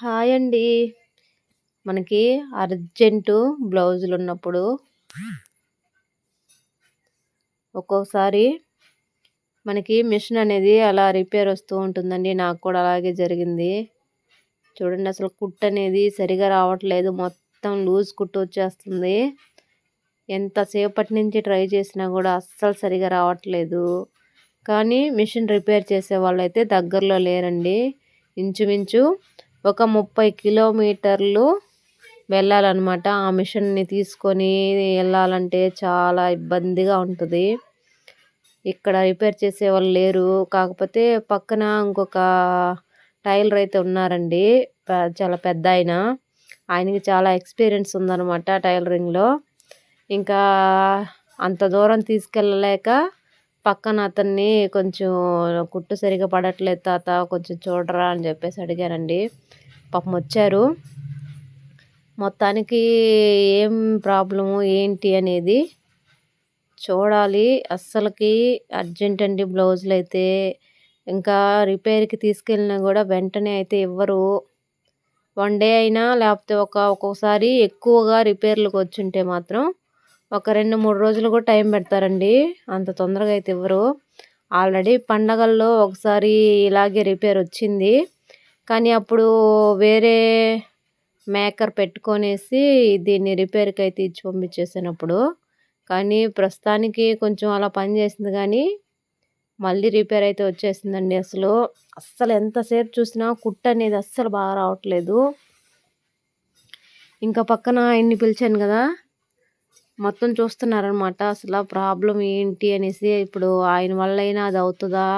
Hi అండి. మనకి urgent బ్లౌజులు ఉన్నప్పుడు ఒక్కొక్కసారి మనకి మిషన్ అనేది అలా రిపేర్ వస్తూ ఉంటుందండి. నాకు కూడా అలాగే జరిగింది. చూడండి అసలు కుట్ అనేది సరిగా రావట్లేదు. మొత్తం లూజ్ కుట్టు వచ్చేస్తుంది. ఎంతసేపటి నుంచి ట్రై చేసినా కూడా అస్సలు సరిగా రావట్లేదు. కానీ మిషన్ రిపేర్ చేసే వాళ్ళు అయితే దగ్గరలో లేరండి. ఇంచుమించు ఒక ముప్పై కిలోమీటర్లు వెళ్ళాలన్నమాట. ఆ మిషన్ని తీసుకొని వెళ్ళాలంటే చాలా ఇబ్బందిగా ఉంటుంది. ఇక్కడ రిపేర్ చేసే వాళ్ళు లేరు. కాకపోతే పక్కన ఇంకొక టైలర్ అయితే ఉన్నారండి. చాలా పెద్ద ఆయన. ఆయనకి చాలా ఎక్స్పీరియన్స్ ఉందన్నమాట టైలరింగ్లో. ఇంకా అంత దూరం తీసుకెళ్ళలేక పక్కన అతన్ని కొంచెం కుట్టు సరిగా పడట్లేదు తాత కొంచెం చూడరా అని చెప్పేసి అడిగానండి పాపం వచ్చారు. మొత్తానికి ఏం ప్రాబ్లము ఏంటి అనేది చూడాలి. అస్సలకి అర్జెంట్ అండి బ్లౌజులు అయితే. ఇంకా రిపేర్కి తీసుకెళ్ళినా కూడా వెంటనే అయితే ఇవ్వరు. వన్ డే అయినా లేకపోతే ఒక ఒక్కొక్కసారి ఎక్కువగా రిపేర్లకు వచ్చుంటే మాత్రం ఒక రెండు మూడు రోజులు కూడా టైం పెడతారండి. అంత తొందరగా అయితే ఇవ్వరు. ఆల్రెడీ పండగల్లో ఒకసారి ఇలాగే రిపేర్ వచ్చింది. కానీ అప్పుడు వేరే మేకర్ పెట్టుకొనేసి దీన్ని రిపేర్కి అయితే ఇచ్చి పంపించేసినప్పుడు. కానీ ప్రస్తుతానికి కొంచెం అలా పనిచేసింది కానీ మళ్ళీ రిపేర్ అయితే వచ్చేసిందండి అసలు. అస్సలు ఎంతసేపు చూసినా కుట్ట అనేది అస్సలు బాగా రావట్లేదు. ఇంకా పక్కన ఆయన్ని పిలిచాను కదా. మొత్తం చూస్తున్నారనమాట అసలు ప్రాబ్లం ఏంటి అనేసి ఇప్పుడు ఆయన వల్ల అయినా అది అవుతుందా?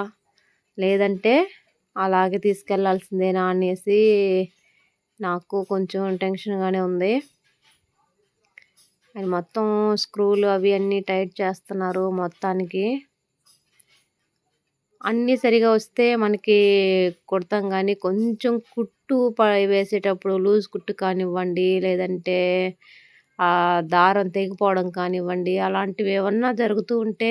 లేదంటే అలాగే తీసుకెళ్ళాల్సిందేనా అనేసి నాకు కొంచెం టెన్షన్గానే ఉంది. ఆయన మొత్తం స్క్రూలు అవి అన్నీ టైట్ చేస్తున్నారు మొత్తానికి. అన్నీ సరిగా వస్తే మనకి కుడతాం కానీ కొంచెం కుట్టు వేసేటప్పుడు లూజ్ కుట్టు కానివ్వండి లేదంటే దారం తెగిపోవడం కానివ్వండి అలాంటివి ఏమన్నా జరుగుతూ ఉంటే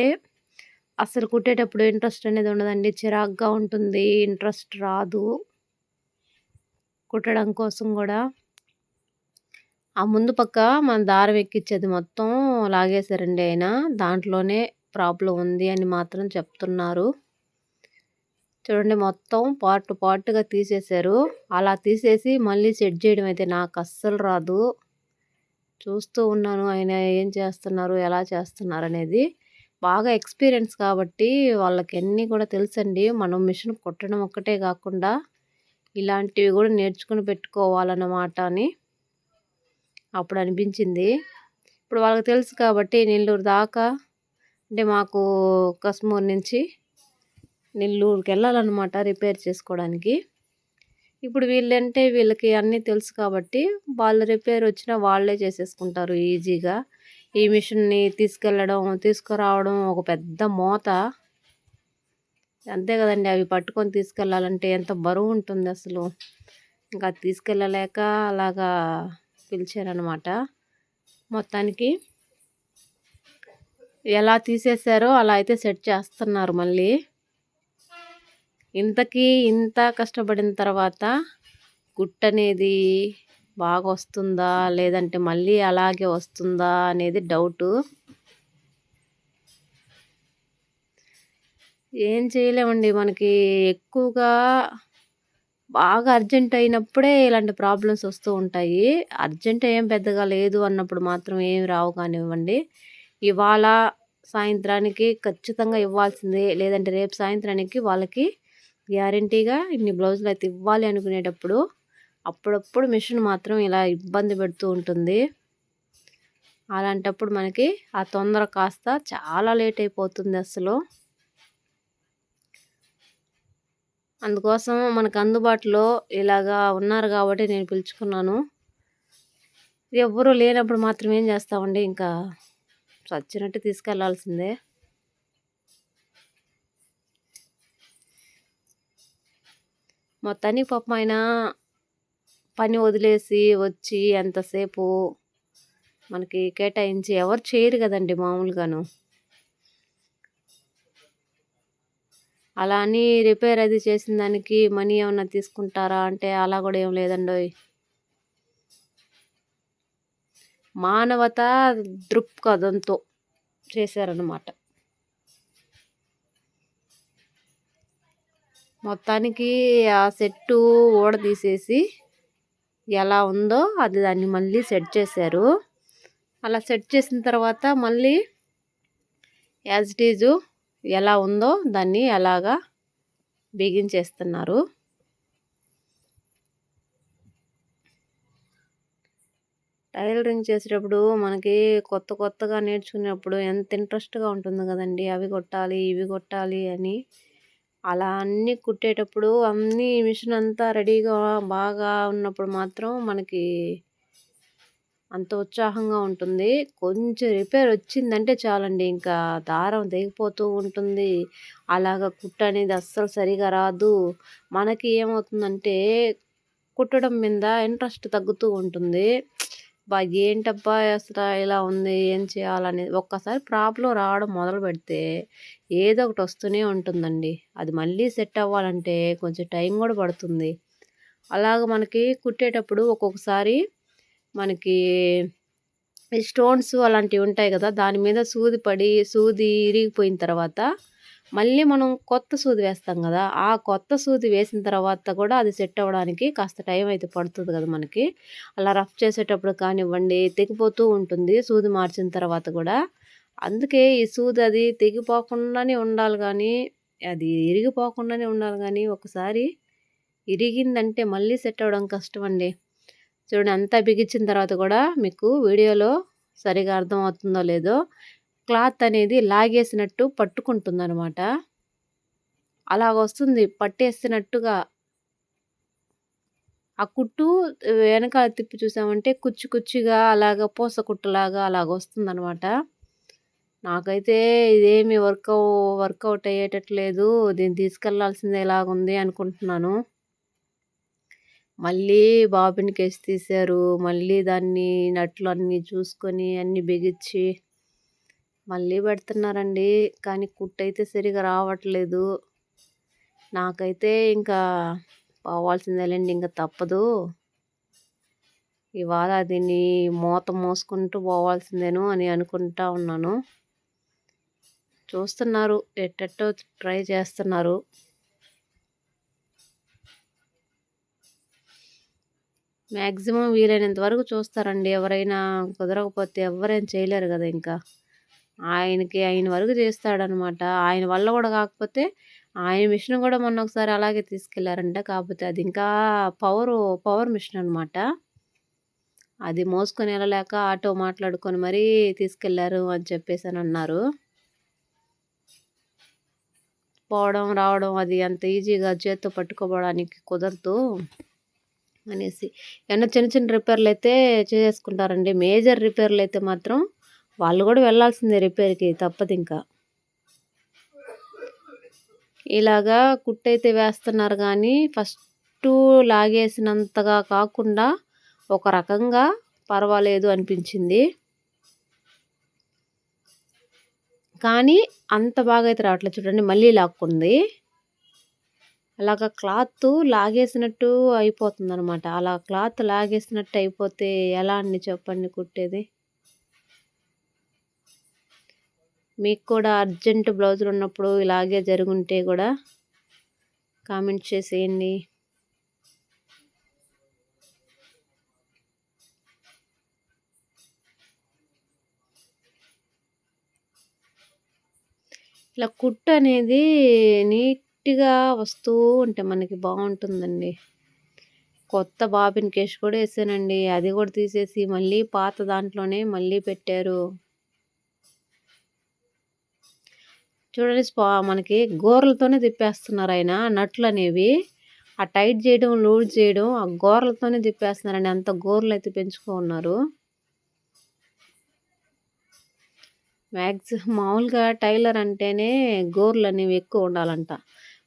అసలు కుట్టేటప్పుడు ఇంట్రెస్ట్ అనేది ఉండదండి. చిరాగ్గా ఉంటుంది. ఇంట్రెస్ట్ రాదు. కుట్టడం కోసం కూడా. ఆ ముందు పక్క మన దారం ఎక్కించేది మొత్తం లాగేశారండి ఆయన. దాంట్లోనే ప్రాబ్లం ఉంది అని మాత్రం చెప్తున్నారు. చూడండి మొత్తం పార్ట్ పార్ట్గా తీసేశారు. అలా తీసేసి మళ్ళీ సెట్ చేయడం అయితే నాకు అస్సలు రాదు. చూస్తూ ఉన్నాను. ఆయన ఏం చేస్తున్నారు? ఎలా చేస్తున్నారు అనేది బాగా ఎక్స్పీరియన్స్ కాబట్టి వాళ్ళకి అన్నీ కూడా తెలుసండి. మనం మిషన్ కుట్టడం ఒక్కటే కాకుండా ఇలాంటివి కూడా నేర్చుకుని పెట్టుకోవాలన్నమాట అని అప్పుడు అనిపించింది. ఇప్పుడు వాళ్ళకి తెలుసు కాబట్టి నెల్లూరు దాకా అంటే మాకు కస్మూర్ నుంచి నెల్లూరుకి వెళ్ళాలన్నమాట రిపేర్ చేసుకోవడానికి. ఇప్పుడు వీళ్ళంటే వీళ్ళకి అన్నీ తెలుసు కాబట్టి వాళ్ళు రిపేర్ వచ్చినా వాళ్ళే చేసేసుకుంటారు ఈజీగా. ఈ మిషన్ని తీసుకెళ్ళడం తీసుకురావడం ఒక పెద్ద మోత. అంతే కదండి అవి పట్టుకొని తీసుకెళ్ళాలంటే ఎంత బరువు ఉంటుంది అసలు. ఇంకా తీసుకెళ్ళలేక అలాగా పిలిచారనమాట మొత్తానికి ఎలా తీసేసారో అలా అయితే సెట్ చేస్తున్నారు మళ్ళీ. ఇంతకీ ఇంత కష్టపడిన తర్వాత గుట్ట అనేది బాగా వస్తుందా లేదంటే మళ్ళీ అలాగే వస్తుందా అనేది డౌటు. ఏం చేయలేమండి మనకి ఎక్కువగా బాగా అర్జెంట్ అయినప్పుడే ఇలాంటి ప్రాబ్లమ్స్ వస్తూ ఉంటాయి. అర్జెంట్ ఏం పెద్దగా లేదు అన్నప్పుడు మాత్రం ఏమి రావు కానివ్వండి. ఇవాళ సాయంత్రానికి ఖచ్చితంగా ఇవ్వాల్సిందే. లేదంటే రేపు సాయంత్రానికి వాళ్ళకి గ్యారంటీగా ఇన్ని బ్లౌజులు అయితే ఇవ్వాలి అనుకునేటప్పుడు అప్పుడప్పుడు మిషన్ మాత్రం ఇలా ఇబ్బంది పెడుతూ ఉంటుంది. అలాంటప్పుడు మనకి ఆ తొందర కాస్త చాలా లేట్ అయిపోతుంది అసలు. అందుకోసం మనకు అందుబాటులో ఇలాగా ఉన్నారు కాబట్టి నేను పిలుచుకున్నాను. ఎవ్వరూ లేనప్పుడు మాత్రం ఏం చేస్తామండి? ఇంకా చచ్చినట్టు తీసుకెళ్ళాల్సిందే. మొత్తానికి పాపం ఆయన పని వదిలేసి వచ్చి ఎంతసేపు మనకి కేటాయించి ఎవరు చేయరు కదండి మామూలుగాను. అలా అని రిపేర్ అది చేసిన దానికి మనీ ఏమన్నా తీసుకుంటారా అంటే అలా కూడా ఏం లేదండోయ్ మానవత దృక్పథంతో చేశారన్నమాట. మొత్తానికి ఆ సెట్టు తీసేసి ఎలా ఉందో అది దాన్ని మళ్ళీ సెట్ చేశారు. అలా సెట్ చేసిన తర్వాత మళ్ళీ యాజ్ ఇట్ ఈజు ఎలా ఉందో దాన్ని ఎలాగా బిగించేస్తున్నారు. టైలరింగ్ చేసేటప్పుడు మనకి కొత్త కొత్తగా నేర్చుకునేప్పుడు ఎంత ఇంట్రెస్ట్గా ఉంటుంది కదండి అవి కొట్టాలి ఇవి కొట్టాలి అని అలా అన్నీ కుట్టేటప్పుడు అన్నీ మిషన్ అంతా రెడీగా బాగా ఉన్నప్పుడు మాత్రం మనకి అంత ఉత్సాహంగా ఉంటుంది. కొంచెం రిపేర్ వచ్చిందంటే చాలండి. ఇంకా దారం తెగిపోతూ ఉంటుంది. అలాగ కుట్ట అనేది అస్సలు సరిగా రాదు. మనకి ఏమవుతుందంటే కుట్టడం మీద ఇంట్రెస్ట్ తగ్గుతూ ఉంటుంది. అబ్బా ఏంటబ్బా అసలు ఇలా ఉంది ఏం చేయాలనేది. ఒక్కసారి ప్రాబ్లం రావడం మొదలు పెడితే ఏదో ఒకటి వస్తూనే ఉంటుందండి. అది మళ్ళీ సెట్ అవ్వాలంటే కొంచెం టైం కూడా పడుతుంది. అలాగ మనకి కుట్టేటప్పుడు ఒక్కొక్కసారి మనకి స్టోన్స్ అలాంటివి ఉంటాయి కదా దాని మీద సూది పడి సూది ఇరిగిపోయిన తర్వాత మళ్ళీ మనం కొత్త సూది వేస్తాం కదా ఆ కొత్త సూది వేసిన తర్వాత కూడా అది సెట్ అవ్వడానికి కాస్త టైం అయితే పడుతుంది కదా మనకి. అలా రఫ్ చేసేటప్పుడు కానివ్వండి తెగిపోతూ ఉంటుంది సూది మార్చిన తర్వాత కూడా. అందుకే ఈ సూది అది తెగిపోకుండానే ఉండాలి కానీ అది ఇరిగిపోకుండానే ఉండాలి కానీ ఒకసారి ఇరిగిందంటే మళ్ళీ సెట్ అవ్వడం కష్టం అండి చూడండి అంతా బిగించిన తర్వాత కూడా మీకు వీడియోలో సరిగా అర్థం అవుతుందో లేదో క్లాత్ అనేది లాగేసినట్టు పట్టుకుంటుంది అనమాట అలాగ వస్తుంది పట్టేసినట్టుగా. ఆ కుట్టు వెనకాల తిప్పి చూసామంటే కుచ్చు కుచ్చిగా అలాగ పూస కుట్టులాగా అలాగ వస్తుందనమాట నాకైతే ఇదేమి వర్క్ వర్కౌట్ అయ్యేటట్లేదు దీన్ని తీసుకెళ్ళాల్సిందే ఎలాగుంది అనుకుంటున్నాను. మళ్ళీ బాబిన్ కేసి తీశారు మళ్ళీ దాన్ని నట్లు అన్నీ చూసుకొని అన్నీ బిగించి మళ్ళీ పెడుతున్నారండి. కానీ కుట్టు అయితే సరిగా రావట్లేదు. నాకైతే ఇంకా పోవాల్సిందేలేండి. ఇంకా తప్పదు. ఇవాళ దీన్ని మూత మోసుకుంటూ పోవాల్సిందేను అని అనుకుంటా ఉన్నాను. చూస్తున్నారు. ఎట్టెట్టో ట్రై చేస్తున్నారు. మ్యాక్సిమం వీలైనంత వరకు చూస్తారండి. ఎవరైనా కుదరకపోతే ఎవరేం చేయలేరు కదా ఇంకా. ఆయనకి ఆయన వరకు చేస్తాడనమాట. ఆయన వల్ల కూడా కాకపోతే ఆయన మిషన్ కూడా మొన్న ఒకసారి అలాగే తీసుకెళ్ళారంట. కాకపోతే అది ఇంకా పవర్ పవర్ మిషన్ అనమాట. అది మోసుకొని వెళ్ళలేక ఆటో మాట్లాడుకొని మరీ తీసుకెళ్ళారు అని చెప్పేసి అని అన్నారు. పోవడం రావడం అది అంత ఈజీగా చేత్తో పట్టుకోవడానికి కుదరదు అనేసి. ఏమన్నా చిన్న చిన్న రిపేర్లు అయితే చేసుకుంటారండి. మేజర్ రిపేర్లు అయితే మాత్రం వాళ్ళు కూడా వెళ్ళాల్సిందే రిపేర్కి తప్పదు ఇంకా. ఇలాగా కుట్టయితే వేస్తున్నారు కానీ ఫస్ట్ లాగేసినంతగా కాకుండా ఒక రకంగా పర్వాలేదు అనిపించింది. కానీ అంత బాగా అయితే రావట్లేదు చూడండి మళ్ళీ లాక్కుంది. అలాగ క్లాత్ లాగేసినట్టు అయిపోతుంది అనమాట అలా క్లాత్ లాగేసినట్టు అయిపోతే ఎలా అండి చెప్పండి కుట్టేది? మీకు కూడా అర్జెంట్ బ్లౌజులు ఉన్నప్పుడు ఇలాగే జరుగుంటే కూడా కామెంట్ చేసేయండి. ఇలా కుట్టు అనేది నీట్గా వస్తూ ఉంటే మనకి బాగుంటుందండి. కొత్త బాబిన్ కేష్ కూడా వేసానండి. అది కూడా తీసేసి మళ్ళీ పాత దాంట్లోనే మళ్ళీ పెట్టారు. చూడండి స్పా మనకి గోర్లతోనే తిప్పేస్తున్నారు ఆయన నట్లు అనేవి ఆ టైట్ చేయడం లూజ్ చేయడం ఆ గోర్లతోనే తిప్పేస్తున్నారండి అంత గోర్లు అయితే పెంచుకో ఉన్నారు. మ్యాక్సిమం మామూలుగా టైలర్ అంటేనే గోర్లు అనేవి ఎక్కువ ఉండాలంట.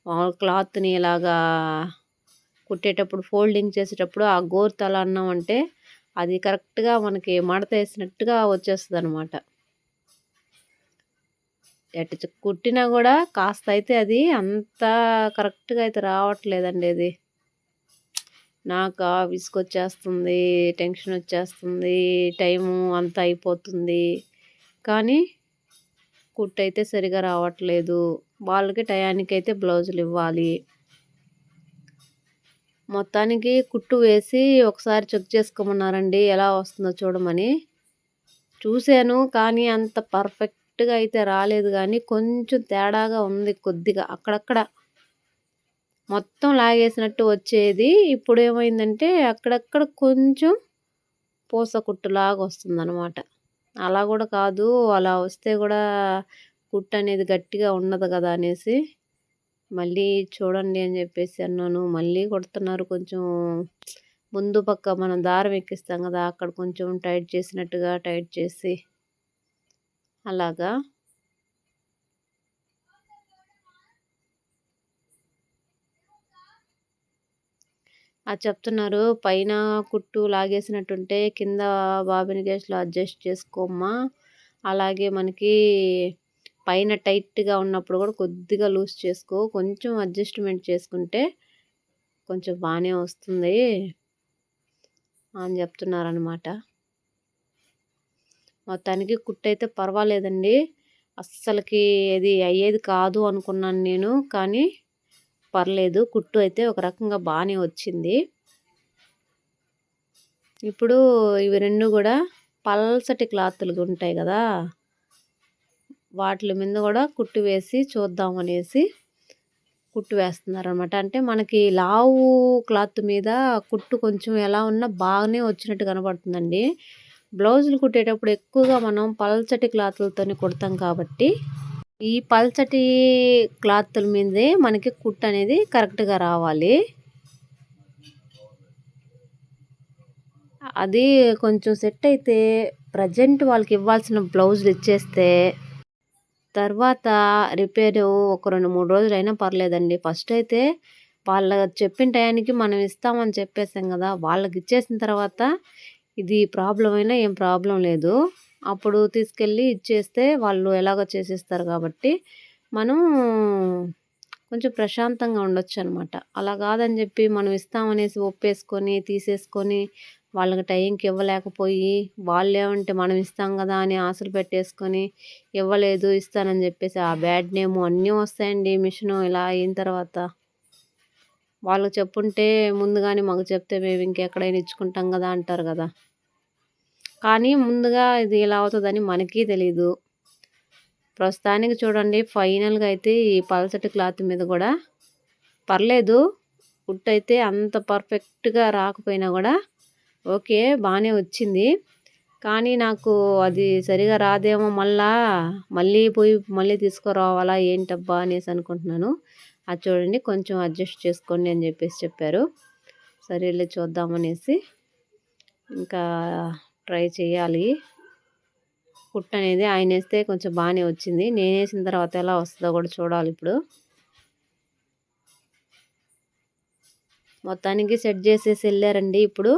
మామూలు క్లాత్ని ఇలాగా కుట్టేటప్పుడు ఫోల్డింగ్ చేసేటప్పుడు ఆ గోర్ తల అన్నం అది కరెక్ట్గా మనకి మడత వేసినట్టుగా వచ్చేస్తుంది అనమాట ఎట్ట కుట్టినా కూడా కాస్త అయితే అది అంత కరెక్ట్‌గా అయితే రావట్లేదండి అది. నాకా విసుగొచ్చేస్తుంది, టెన్షనొచ్చేస్తుంది, టైము అంతా అయిపోతుంది. కానీ కుట్టయితే సరిగా రావట్లేదు. వాళ్ళకి టయానికైతే బ్లౌజులివ్వాలి. మొత్తానికి కుట్టు వేసి ఒకసారి చెక్ చేసుకోమన్నారండి ఎలా వస్తుందో చూడమని. చూశాను కానీ అంత పర్ఫెక్ట్ కరెక్ట్గా అయితే రాలేదు కానీ కొంచెం తేడాగా ఉంది కొద్దిగా అక్కడక్కడ. మొత్తం లాగేసినట్టు వచ్చేది. ఇప్పుడు ఏమైందంటే అక్కడక్కడ కొంచెం పూస కుట్టులాగా వస్తుందనమాట. అలా కూడా కాదు. అలా వస్తే కూడా కుట్టు అనేది గట్టిగా ఉండదు కదా అనేసి మళ్ళీ చూడండి అని చెప్పేసి అన్నాను. మళ్ళీ కుడుతున్నారు కొంచెం ముందు పక్క మనం దారం ఎక్కిస్తాం కదా అక్కడ కొంచెం టైట్ చేసినట్టుగా టైట్ చేసి అలాగా. అది చెప్తున్నారు పైన కుట్టు లాగేసినట్టుంటే కింద బాబిన్ గేస్లో అడ్జస్ట్ చేసుకోమ్మా. అలాగే మనకి పైన టైట్‌గా ఉన్నప్పుడు కూడా కొద్దిగా లూజ్ చేసుకో. కొంచెం అడ్జస్ట్‌మెంట్ చేసుకుంటే కొంచెం బాగానే వస్తుంది అని చెప్తున్నారనమాట. మొత్తానికి కుట్టయితే పర్వాలేదండి. అస్సలకి అది అయ్యేది కాదు అనుకున్నాను నేను. కానీ పర్లేదు. కుట్టు అయితే ఒక రకంగా బాగానే వచ్చింది. ఇప్పుడు ఇవి రెండు కూడా పల్సటి క్లాత్లు ఉంటాయి కదా! వాటి మీద కూడా కుట్టు వేసి చూద్దాం అనేసి కుట్టు వేస్తున్నారనమాట. అంటే మనకి లావు క్లాత్ మీద కుట్టు కొంచెం ఎలా ఉన్నా బాగానే వచ్చినట్టు కనబడుతుందండి బ్లౌజులు కుట్టేటప్పుడు ఎక్కువగా మనం పల్చటి క్లాతులతోనే కుడతాం కాబట్టి ఈ పల్చటి క్లాతుల మీదే మనకి కుట్ అనేది కరెక్ట్‌గా రావాలి. అది కొంచెం సెట్ అయితే ప్రజెంట్ వాళ్ళకి ఇవ్వాల్సిన బ్లౌజులు ఇచ్చేస్తే తర్వాత రిపేరు ఒక రెండు మూడు రోజులైనా పర్లేదండి. ఫస్ట్ అయితే వాళ్ళ చెప్పిన టయానికి మనం ఇస్తామని చెప్పేసాం కదా! వాళ్ళకి ఇచ్చేసిన తర్వాత ఇది ప్రాబ్లం అయినా ఏం ప్రాబ్లం లేదు. అప్పుడు తీసుకెళ్ళి ఇచ్చేస్తే వాళ్ళు ఎలాగో చేసేస్తారు కాబట్టి మనం కొంచెం ప్రశాంతంగా ఉండొచ్చనమాట. అలా కాదని చెప్పి మనం ఇస్తామనేసి ఒప్పేసుకొని, తీసేసుకొని వాళ్ళకి టైంకి ఇవ్వలేకపోయి వాళ్ళు ఏమంటే మనం ఇస్తాం కదా అని ఆశలు పెట్టేసుకొని ఇవ్వలేదు ఇస్తానని చెప్పేసి ఆ బ్యాడ్ నేమ్ అన్నీ వస్తాయండి మిషను ఇలా అయిన తర్వాత వాళ్ళకి చెప్పుంటే ముందుగానే మాకు చెప్తే మేము ఇంకెక్కడైనా ఇచ్చుకుంటాం కదా అంటారు కదా. కానీ ముందుగా ఇది ఇలా అవుతుందని మనకి తెలీదు. ప్రస్తుతానికి చూడండి ఫైనల్గా అయితే ఈ పల్సటి క్లాత్ మీద కూడా పర్లేదు. కుట్టు అయితే అంత పర్ఫెక్ట్గా రాకపోయినా కూడా ఓకే బాగానే వచ్చింది. కానీ నాకు అది సరిగా రాదేమో మళ్ళా మళ్ళీ పోయి మళ్ళీ తీసుకురావాలా ఏంటబ్బా అనేసి అనుకుంటున్నాను. అది చూడండి కొంచెం అడ్జస్ట్ చేసుకోండి అని చెప్పేసి చెప్పారు. సరేలే చూద్దామనేసి ఇంకా ట్రై చేయాలి. కుట్ అనేది ఆయన వేస్తే కొంచెం బాగానే వచ్చింది. నేను వేసిన తర్వాత ఎలా వస్తుందో కూడా చూడాలి ఇప్పుడు. మొత్తానికి సెట్ చేసేసి వెళ్ళారండి ఇప్పుడు.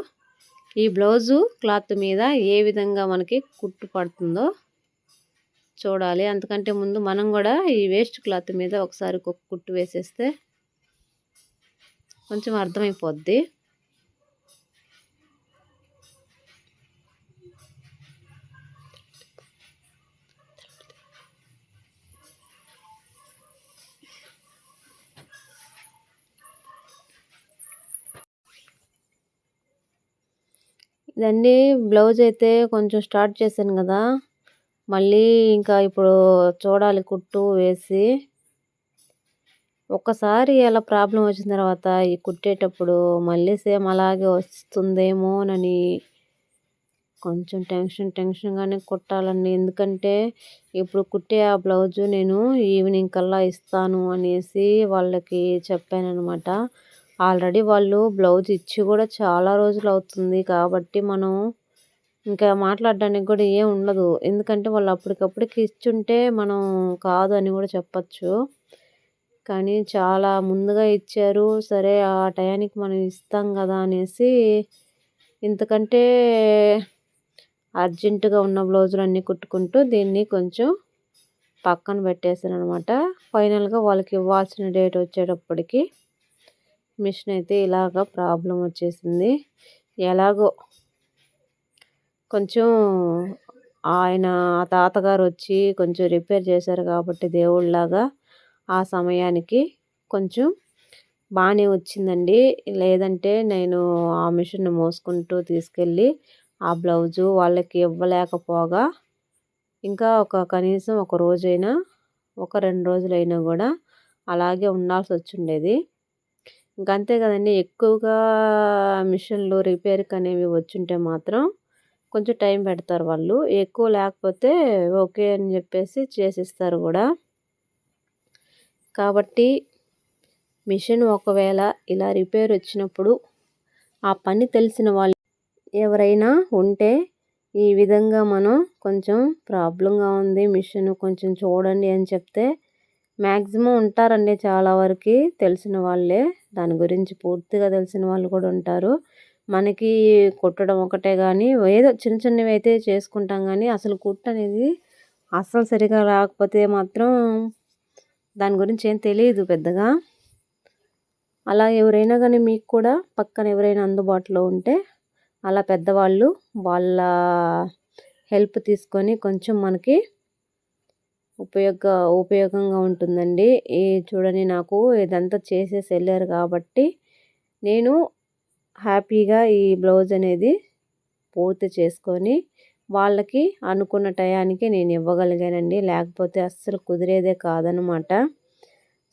ఈ బ్లౌజు క్లాత్ మీద ఏ విధంగా మనకి కుట్టు పడుతుందో చూడాలి. అంతకంటే ముందు మనం కూడా ఈ వేస్ట్ క్లాత్ మీద ఒకసారి కుట్టు వేసేస్తే కొంచెం అర్థమైపోద్ది. ఇదండి బ్లౌజ్ అయితే కొంచెం స్టార్ట్ చేశాను కదా. మళ్ళీ ఇంకా ఇప్పుడు చూడాలి కుట్టు వేసి. ఒక్కసారి అలా ప్రాబ్లం వచ్చిన తర్వాత ఈ కుట్టేటప్పుడు మళ్ళీ సేమ్ అలాగే వస్తుందేమోనని కొంచెం టెన్షన్ టెన్షన్గానే కుట్టాలండి. ఎందుకంటే ఇప్పుడు కుట్టే ఆ బ్లౌజు నేను ఈవినింగ్ కల్లా ఇస్తాను అనేసి వాళ్ళకి చెప్పాను అనమాట ఆల్రెడీ వాళ్ళు బ్లౌజ్ ఇచ్చి కూడా చాలా రోజులు అవుతుంది కాబట్టి మనం ఇంకా మాట్లాడడానికి కూడా ఏం ఉండదు. ఎందుకంటే వాళ్ళు అప్పటికప్పటికి ఇచ్చుంటే మనం కాదు అని కూడా చెప్పచ్చు. కానీ చాలా ముందుగా ఇచ్చారు. సరే ఆ టయానికి మనం ఇస్తాం కదా అనేసి ఇంతకంటే అర్జెంటుగా ఉన్న బ్లౌజులు అన్నీ కుట్టుకుంటూ దీన్ని కొంచెం పక్కన పెట్టేసాను అనమాట ఫైనల్గా వాళ్ళకి ఇవ్వాల్సిన డేట్ వచ్చేటప్పటికి మిషన్ అయితే ఇలాగ ప్రాబ్లం వచ్చేసింది. ఎలాగో కొంచెం ఆయన తాతగారు వచ్చి కొంచెం రిపేర్ చేశారు కాబట్టి దేవుళ్ళలాగా ఆ సమయానికి కొంచెం బాగానే వచ్చిందండి. లేదంటే నేను ఆ మిషన్ మోసుకుంటూ తీసుకెళ్ళి ఆ బ్లౌజు వాళ్ళకి ఇవ్వలేకపోగా ఇంకా ఒక కనీసం ఒక రోజైనా ఒక రెండు రోజులైనా కూడా అలాగే ఉండాల్సి వచ్చిండేది. ఇంకంతే కదండి ఎక్కువగా మిషన్లు రిపేర్కి అనేవి వచ్చుంటే మాత్రం కొంచెం టైం పెడతారు వాళ్ళు. ఎక్కువ లేకపోతే ఓకే అని చెప్పేసి చేసిస్తారు కూడా. కాబట్టి మిషన్ ఒకవేళ ఇలా రిపేర్ వచ్చినప్పుడు ఆ పని తెలిసిన వాళ్ళు ఎవరైనా ఉంటే ఈ విధంగా మనం కొంచెం ప్రాబ్లంగా ఉంది మిషన్ కొంచెం చూడండి అని చెప్తే మ్యాక్సిమం ఉంటారండి చాలా వరకు తెలిసిన వాళ్ళే. దాని గురించి పూర్తిగా తెలిసిన వాళ్ళు కూడా ఉంటారు. మనకి కుట్టడం ఒకటే కానీ ఏదో చిన్న చిన్నవి అయితే చేసుకుంటాం కానీ అసలు కుట్టు అనేది అస్సలు సరిగా రాకపోతే మాత్రం దాని గురించి ఏం తెలియదు పెద్దగా. అలా ఎవరైనా కానీ మీకు కూడా పక్కన ఎవరైనా అందుబాటులో ఉంటే అలా పెద్దవాళ్ళు వాళ్ళ హెల్ప్ తీసుకొని కొంచెం మనకి ఉపయోగ ఉపయోగంగా ఉంటుందండి. ఈ చూడని నాకు ఇదంతా చేసేసి వెళ్ళారు కాబట్టి నేను హ్యాపీగా ఈ బ్లౌజ్ అనేది పూర్తి చేసుకొని వాళ్ళకి అనుకున్న టయానికి నేను ఇవ్వగలిగానండి. లేకపోతే అస్సలు కుదిరేదే కాదనమాట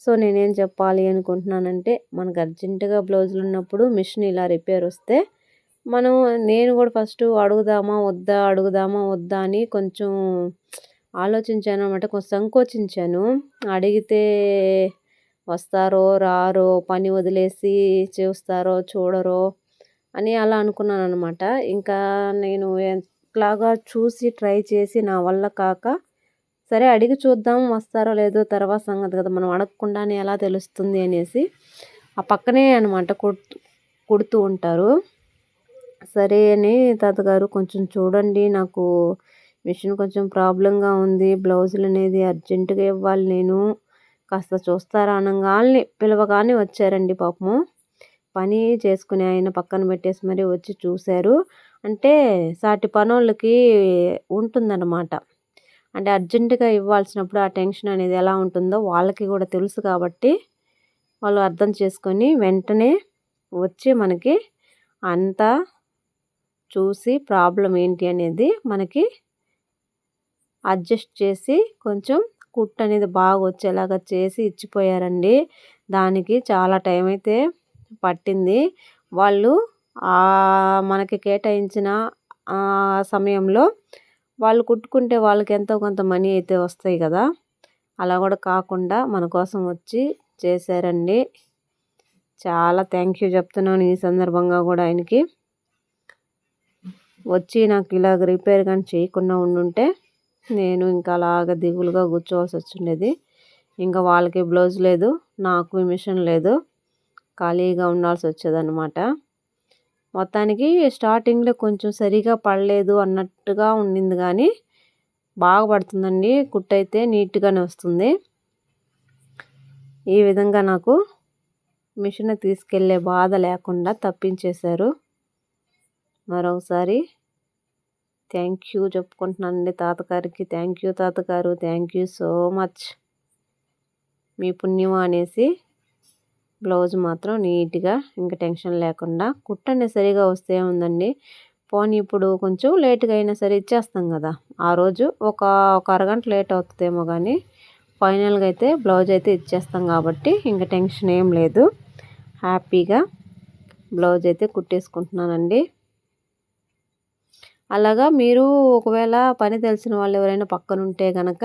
సో నేనేం చెప్పాలి అనుకుంటున్నానంటే మనకు అర్జెంటుగా బ్లౌజులు ఉన్నప్పుడు మిషన్ ఇలా రిపేర్ వస్తే మనం నేను కూడా ఫస్ట్ అడుగుదామా వద్దా అడుగుదామా వద్దా అని కొంచెం ఆలోచించాను అనమాట కొంచెం సంకోచించాను. అడిగితే వస్తారో రారో పని వదిలేసి చూస్తారో చూడరో అని అలా అనుకున్నాను అనమాట ఇంకా నేను ఎట్లాగా చూసి ట్రై చేసి నా వల్ల కాక సరే అడిగి చూద్దాం వస్తారో లేదో తర్వాత సంగతి కదా మనం అడగకుండానే ఎలా తెలుస్తుంది అనేసి ఆ పక్కనే అనమాట కుడుతూ కుడుతూ ఉంటారు. సరే అని తాతగారు కొంచెం చూడండి నాకు మిషన్ కొంచెం ప్రాబ్లంగా ఉంది బ్లౌజులు అనేది అర్జెంటుగా ఇవ్వాలి నేను. కాస్త చూస్తారా అనగాల్ని పిలవగానే వచ్చారండి పాపము. పని చేసుకుని ఆయన పక్కన పెట్టేసి మరీ వచ్చి చూశారు. అంటే సాటి పనోళ్ళకి ఉంటుందన్నమాట. అంటే అర్జెంటుగా ఇవ్వాల్సినప్పుడు ఆ టెన్షన్ అనేది ఎలా ఉంటుందో వాళ్ళకి కూడా తెలుసు కాబట్టి వాళ్ళు అర్థం చేసుకొని వెంటనే వచ్చి మనకి అంతా చూసి ప్రాబ్లం ఏంటి అనేది మనకి అడ్జస్ట్ చేసి కొంచెం కుట్ అనేది బాగా వచ్చేలాగా చేసి ఇచ్చిపోయారండి. దానికి చాలా టైం అయితే పట్టింది. వాళ్ళు మనకి కేటాయించిన సమయంలో వాళ్ళు కుట్టుకుంటే వాళ్ళకి ఎంతో కొంత మనీ అయితే వస్తాయి కదా. అలా కూడా కాకుండా మన కోసం వచ్చి చేశారండి. చాలా థ్యాంక్ యూ చెప్తున్నాను ఈ సందర్భంగా కూడా ఆయనకి. వచ్చి నాకు ఇలాగ రిపేర్ కానీ చేయకుండా ఉండుంటే నేను ఇంకా అలాగ దిగులుగా కూర్చోవాల్సి వచ్చిండేది. ఇంకా వాళ్ళకి బ్లౌజ్ లేదు నాకు మిషన్ లేదు. ఖాళీగా ఉండాల్సి వచ్చేదన్నమాట. మొత్తానికి స్టార్టింగ్లో కొంచెం సరిగా పడలేదు అన్నట్టుగా ఉండింది కానీ బాగా పడుతుందండి. కుట్టయితే నీట్గానే వస్తుంది. ఈ విధంగా నాకు మిషన్ తీసుకెళ్ళే బాధ లేకుండా తప్పించేశారు. మరొకసారి థ్యాంక్ యూ చెప్పుకుంటున్నానండి తాతగారికి. థ్యాంక్ యూ తాతగారు. థ్యాంక్ యూ సో మచ్ మీ పుణ్యం అనేసి బ్లౌజ్ మాత్రం నీట్గా ఇంకా టెన్షన్ లేకుండా కుట్టండి సరిగా వస్తే ఉందండి. పోనీ ఇప్పుడు కొంచెం లేట్గా అయినా సరే ఇచ్చేస్తాం కదా. ఆ రోజు ఒక ఒక అరగంట లేట్ అవుతుందేమో కానీ ఫైనల్గా అయితే బ్లౌజ్ అయితే ఇచ్చేస్తాం కాబట్టి ఇంకా టెన్షన్ ఏం లేదు. హ్యాపీగా బ్లౌజ్ అయితే కుట్టేసుకుంటున్నానండి. అలాగా మీరు ఒకవేళ పని తెలిసిన వాళ్ళు ఎవరైనా పక్కన ఉంటే కనుక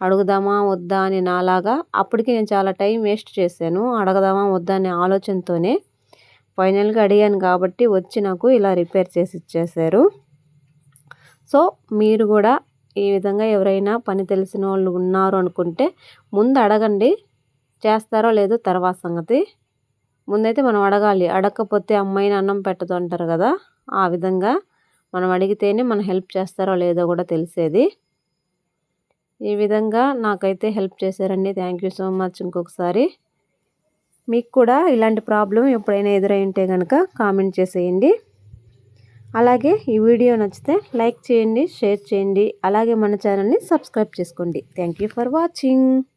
అడుగుదామా వద్దా అని నాలాగా అప్పటికి నేను చాలా టైం వేస్ట్ చేశాను. అడగదామా వద్దా అనే ఆలోచనతోనే ఫైనల్గా అడిగాను కాబట్టి వచ్చి నాకు ఇలా రిపేర్ చేసి ఇచ్చేసారు సో మీరు కూడా ఈ విధంగా ఎవరైనా పని తెలిసిన వాళ్ళు ఉన్నారు అనుకుంటే ముందు అడగండి. చేస్తారో లేదో తర్వాత సంగతి. ముందైతే మనం అడగాలి. అడగకపోతే అమ్మాయిని అన్నం పెట్టదు అంటారు కదా ఆ విధంగా మనం అడిగితేనే మనం హెల్ప్ చేస్తారో లేదో కూడా తెలిసేది. ఈ విధంగా నాకైతే హెల్ప్ చేశారండి. థ్యాంక్ యూ సో మచ్ ఇంకొకసారి. మీకు కూడా ఇలాంటి ప్రాబ్లం ఎప్పుడైనా ఎదురై ఉంటే కనుక కామెంట్ చేసేయండి. అలాగే ఈ వీడియో నచ్చితే లైక్ చేయండి షేర్ చేయండి. అలాగే మన ఛానల్ని సబ్స్క్రైబ్ చేసుకోండి. Thank for watching.